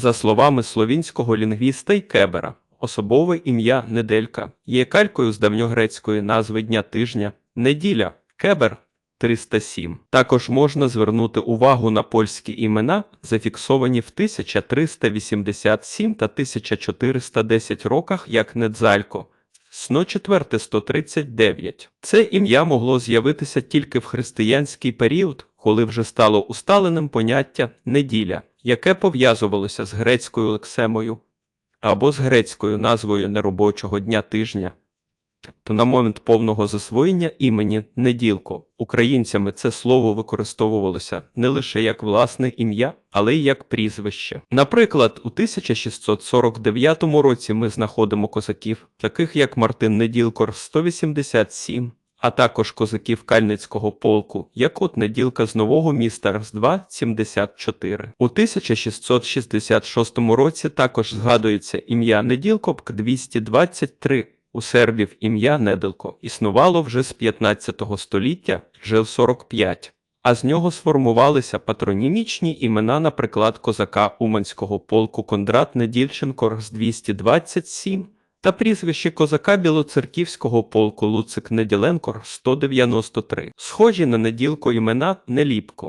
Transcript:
За словами словінського лінгвіста й Кебера, особове ім'я Неделька є калькою з давньогрецької назви дня тижня неділя Кебер 307. Також можна звернути увагу на польські імена, зафіксовані в 1387 та 1410 роках як Недзалько. Сно 4 139. Це ім'я могло з'явитися тільки в християнський період, коли вже стало усталеним поняття неділя, яке пов'язувалося з грецькою лексемою або з грецькою назвою неробочого дня тижня. То на момент повного засвоєння імені неділко українцями це слово використовувалося не лише як власне ім'я, але й як прізвище. Наприклад, у 1649 році ми знаходимо козаків, таких як Мартин Неділкор 187, а також козаків Кальницького полку, як от Неділка з нового міста Рс-2 74. У 1666 році також згадується ім'я Неділкопк 223. У сербів ім'я Неделко існувало вже з 15 століття, жив 45, а з нього сформувалися патронімічні імена, наприклад, козака Уманського полку Кондрат Недільченко з 227 та прізвище козака Білоцерківського полку Луцик Неділенкор 193. Схожі на неділко імена Неліпко,